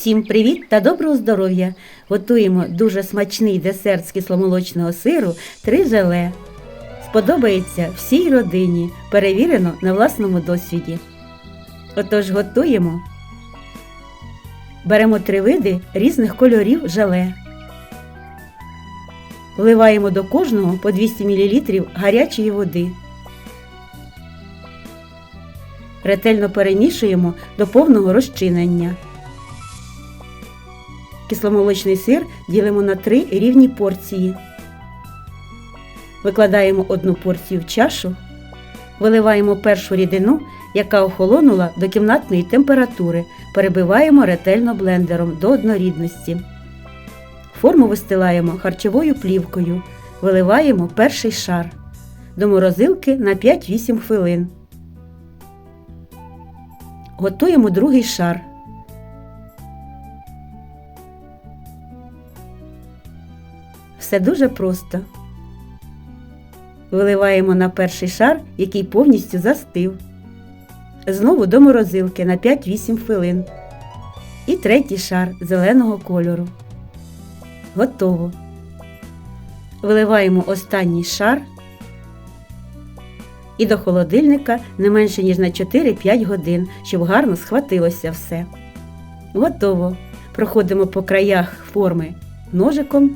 Всім привіт та доброго здоров'я! Готуємо дуже смачний десерт з кисломолочного сиру три желе. Сподобається всій родині, перевірено на власному досвіді. Отож готуємо. Беремо три види різних кольорів желе. Вливаємо до кожного по 200 мл гарячої води. Ретельно перемішуємо до повного розчинення. Кисломолочний сир ділимо на три рівні порції. Викладаємо одну порцію в чашу, виливаємо першу рідину, яка охолонула до кімнатної температури, перебиваємо ретельно блендером до однорідності. Форму вистилаємо харчовою плівкою, виливаємо перший шар до морозилки на 5-8 хвилин. Готуємо другий шар. Все дуже просто. Виливаємо на перший шар, який повністю застив. Знову до морозилки на 5-8 хвилин. І третій шар зеленого кольору. Готово. Виливаємо останній шар і до холодильника не менше ніж на 4-5 годин, щоб гарно схватилося все. Готово. Проходимо по краях форми ножиком,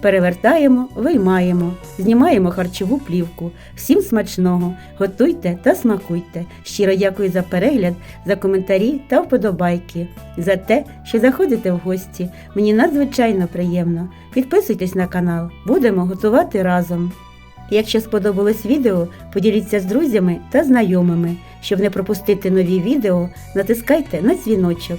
перевертаємо, виймаємо, знімаємо харчову плівку. Всім смачного! Готуйте та смакуйте. Щиро дякую за перегляд, за коментарі та вподобайки, за те, що заходите в гості. Мені надзвичайно приємно. Підписуйтесь на канал, будемо готувати разом. Якщо сподобалось відео, поділіться з друзями та знайомими. Щоб не пропустити нові відео, натискайте на дзвіночок.